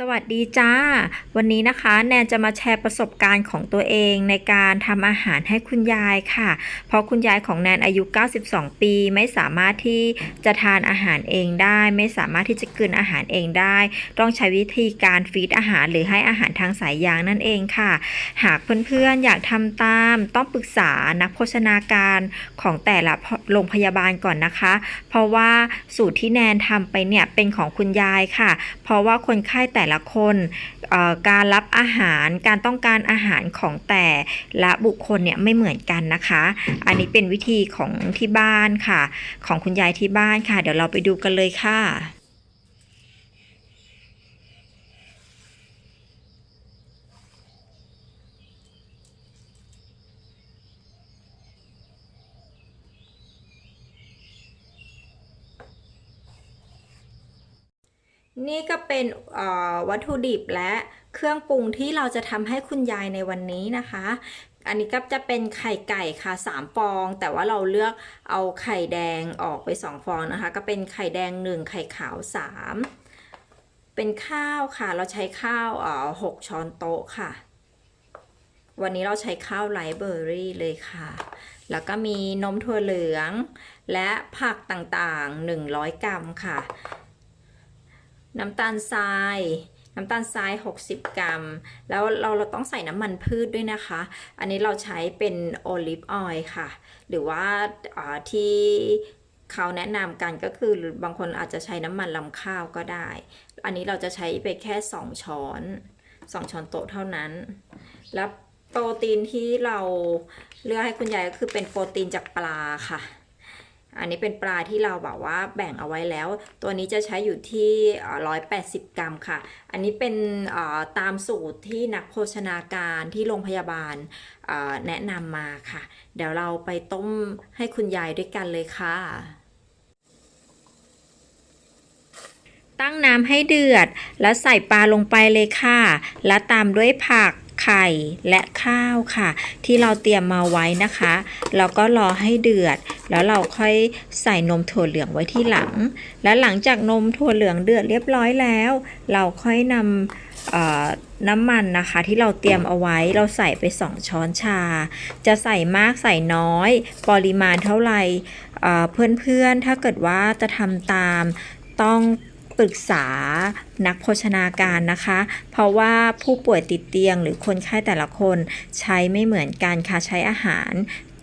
สวัสดีจ้า วันนี้นะคะแนนจะมาแชร์ประสบการณ์ของตัวเองในการทำอาหารให้คุณยายค่ะ เพราะคุณยายของแนนอายุ 92 ปีไม่สามารถที่จะทานอาหารเองได้ ไม่สามารถที่จะกลืนอาหารเองได้ ต้องใช้วิธีการฟีดอาหารหรือให้อาหารทางสายยางนั่นเองค่ะ หากเพื่อนๆอยากทำตามต้องปรึกษานักโภชนาการของแต่ละโรงพยาบาลก่อนนะคะ เพราะว่าสูตรที่แนนทำไปเนี่ยเป็นของคุณยายค่ะ เพราะว่าคนไข้แต่แต่ละคนการรับอาหารการต้องการอาหารของแต่ละบุคคลเนี่ยไม่เหมือนกันนะคะ อันนี้เป็นวิธีของที่บ้านค่ะ ของคุณยายที่บ้านค่ะ เดี๋ยวเราไปดูกันเลยค่ะ นี่ก็เป็นวัตถุดิบและเครื่องปรุงที่เราจะทำให้คุณยายในวันนี้นะคะ อันนี้ก็จะเป็นไข่ไก่ค่ะ 3 ฟอง แต่ว่าเราเลือกเอาไข่แดงออกไป 2 ฟองนะคะ ก็เป็นไข่แดง 1 ไข่ขาว 3 เป็นข้าวค่ะ เราใช้ข้าวเอ่อ6ช้อนโต๊ะค่ะ วันนี้เราใช้ข้าวไรเบอร์รี่เลยค่ะ แล้วก็มีนมถั่วเหลือง และผักต่างๆ 100 กรัมค่ะ น้ำตาลทรายน้ำตาลทราย 60 กรัม แล้วเราเราต้องใส่น้ำมันพืชด้วยนะคะ อันนี้เราใช้เป็นโอลิฟออยล์ค่ะ หรือว่าาที่เขาแนะนำกันก็คือบางคนอาจจะใช้น้ำมันลำข้าวก็ได้ อันนี้เราจะใช้ไปแค่ 2 ช้อน 2 ช้อนโต๊ะเท่านั้น แล้วโปรตีนที่เราเลือกให้คุณยายก็คือเป็นโปรตีนจากปลาค่ะ อันนี้เป็นปลาที่เราแบบว่าแบ่งเอาไว้แล้ว ตัวนี้จะใช้อยู่ที่เอ่อ180 กรัมค่ะ อันนี้เป็นตามสูตรที่นักโภชนาการที่โรงพยาบาลแนะนำมาค่ะ เดี๋ยวเราไปต้มให้คุณยายด้วยกันเลยค่ะ ตั้งน้ำให้เดือด แล้วใส่ปลาลงไปเลยค่ะ แล้วตามด้วยผัก ไข่และข้าวค่ะ ที่เราเตรียมมาไว้นะคะแล้วก็รอให้เดือด แล้วเราค่อยใส่นมถั่วเหลืองไว้ที่หลัง และหลังจากนมถั่วเหลืองเดือดเรียบร้อยแล้ว เราค่อยนำน้ำมันนะคะที่เราเตรียมเอาไว้เราใส่ไป 2 ช้อนชา จะใส่มากใส่น้อย ปริมาณเท่าไหร่เพื่อนๆถ้าเกิดว่าจะทำตามต้อง ปรึกษานักโภชนาการนะคะ เพราะว่าผู้ป่วยติดเตียงหรือคนไข้แต่ละคนใช้ไม่เหมือนกันค่ะใช้อาหาร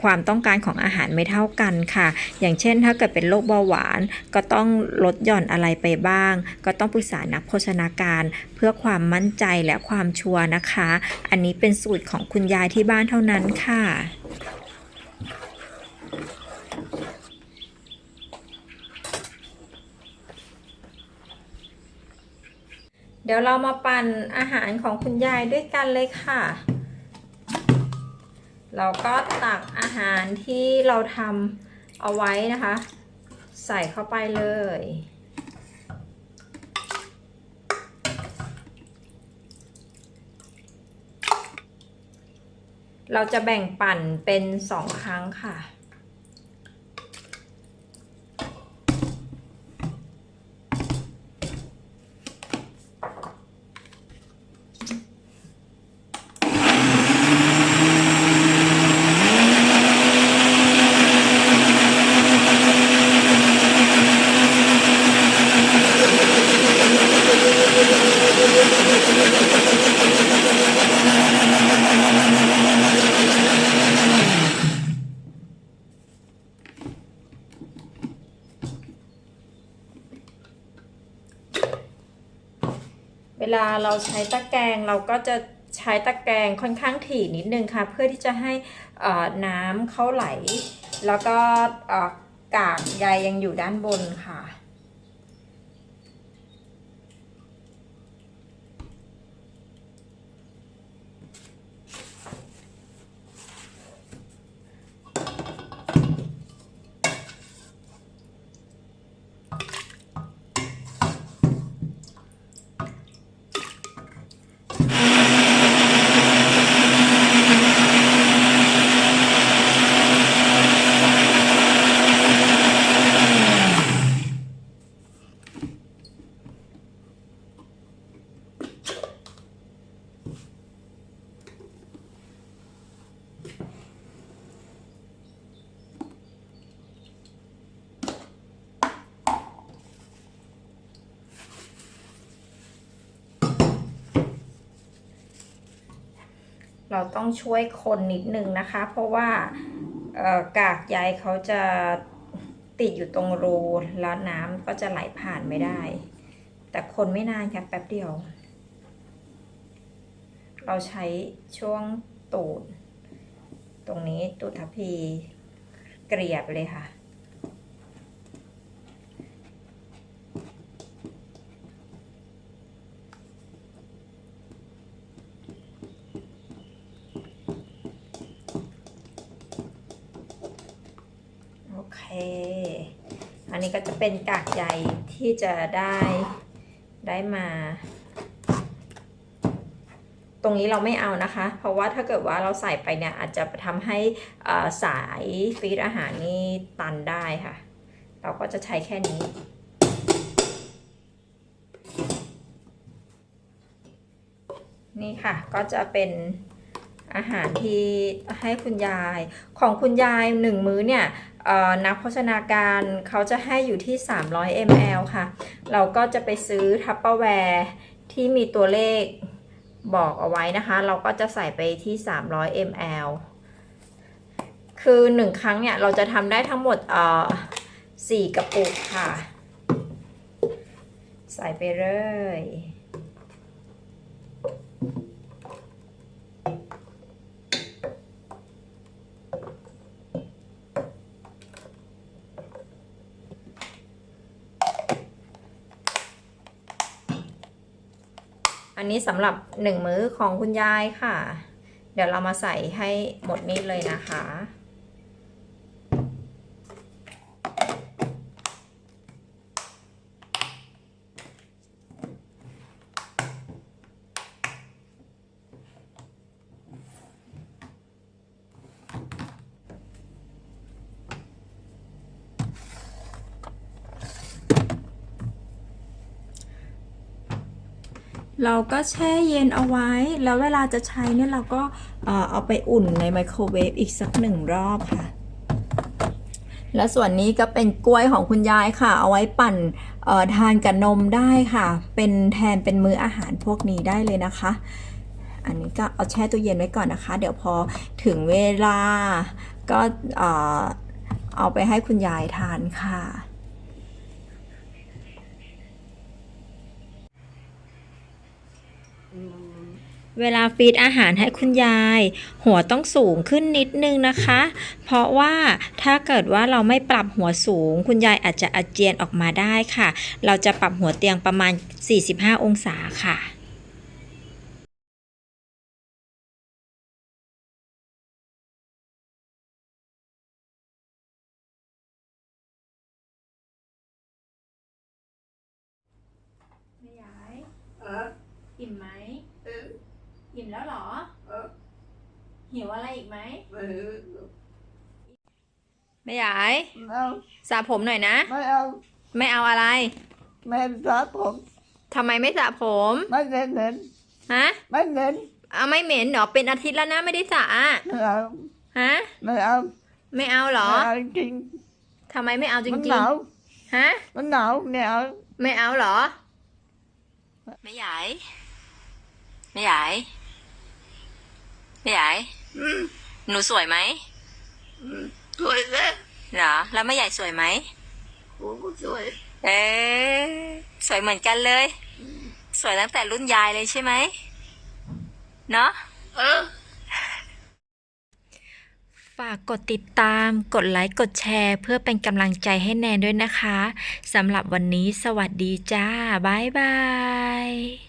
ความต้องการของอาหารไม่เท่ากันค่ะ อย่างเช่น ถ้าเกิดเป็นโรคเบาหวาน ก็ต้องลดหย่อนอะไรไปบ้าง ก็ต้องปรึกษานักโภชนาการ เพื่อความมั่นใจและความชัวร์นะคะ อันนี้เป็นสูตรของคุณยายที่บ้านเท่านั้นค่ะ ดี๋ยวเรามาปั่นอาหารของคุณยายด้วยกันเลยค่ะ เราก็ตักอาหารที่เราทำเอาไว้นะคะ ใส่เข้าไปเลยเราจะแบ่งปั่นเป็นสองครั้งค่ะ เวลาเราใช้ตะแกรงเราก็จะใช้ตะแกรงค่อนข้างถี่นิดนึงค่ะ เพื่อที่จะให้น้ำเข้าไหล แล้วก็กากใยยังอยู่ด้านบนค่ะ เราต้องช่วยคนนิดนึงนะคะ เพราะว่ากากใยเขาจะติดอยู่ตรงรูแล้วน้ำก็จะไหลผ่านไม่ได้ แต่คนไม่นานค่ะแป๊บเดียว เราใช้ช่วงตูด ตรงนี้ตูดทัพพีเกลียบเลยค่ะ โอเคอันนี้ก็จะเป็นกากใยที่จะได้ได้มา ตรงนี้เราไม่เอานะคะ เพราะว่าถ้าเกิดว่าเราใส่ไปเนี่ยอาจจะทำให้สายฟีดอาหารนี่ตันได้ค่ะ เราก็จะใช้แค่นี้นี่ค่ะก็จะเป็นอาหารที่ให้คุณยายของคุณยายหนึ่งมื้อเนี่ย นักโภชนาการเขาจะให้อยู่ที่ 300 ml ค่ะ เราก็จะไปซื้อทัพเปอร์แวร์ที่มีตัวเลขบอกเอาไว้นะคะ เราก็จะใส่ไปที่ 300 ml คือหนึ่งครั้งเนี่ย เราจะทำได้ทั้งหมดเอ่อสี่กระปุกค่ะ ใส่ไปเลย อันนี้สำหรับหนึ่งมื้อของคุณยายค่ะ เดี๋ยวเรามาใส่ให้หมดนี้เลยนะคะ เราก็แช่เย็นเอาไว้ แล้วเวลาจะใช้เนี่ยเราก็เอาไปอุ่นในไมโครเวฟอีกสักหนึ่งรอบค่ะ และส่วนนี้ก็เป็นกล้วยของคุณยายค่ะ เอาไว้ปั่นทานกับนมได้ค่ะ เป็นแทนเป็นมื้ออาหารพวกนี้ได้เลยนะคะ อันนี้ก็เอาแช่ตู้เย็นไว้ก่อนนะคะ เดี๋ยวพอถึงเวลาก็เอาไปให้คุณยายทานค่ะ เวลาฟีดอาหารให้คุณยาย หัวต้องสูงขึ้นนิดนึงนะคะ เพราะว่าถ้าเกิดว่าเราไม่ปรับหัวสูง คุณยายอาจจะอาเจียนออกมาได้ค่ะ เราจะปรับหัวเตียงประมาณ 45 องศาค่ะ ไม่ยาย เออ อิ่มไหม เออ อิ่มแล้วเหรอ เออ หิวอะไรอีกไหมไม่ไม่ยายเอาสระผมหน่อยนะ ไม่เอาไม่เอาอะไรไม่สระผมทำไมไม่สระผมไม่เน้นเน้นฮะไม่เน้นเอาไม่เหม็นเหรอเป็นอาทิตย์แล้วนะไม่ได้สระอะไม่เอาฮะไม่เอาไม่เอาเหรอไม่เอาจริงทำไมไม่เอาจๆมันริหงนาวๆฮะมันหนาวไม่เอาไม่เอาเหรอไม่ใหญ่ไม่ใหญ่ไม่ใหญ่ หนูสวยไหมสวยเลยเหรอ แล้วไม่ใหญ่สวยไหมโอ้ก็สวย เอ๊ะสวยเหมือนกันเลย สวยตั้งแต่รุ่นยายเลยใช่ไหม เนาะเออฝากกดติดตาม กดไลค์ กดแชร์ เพื่อเป็นกำลังใจให้แนนด้วยนะคะ สำหรับวันนี้สวัสดีจ้า บ๊ายบาย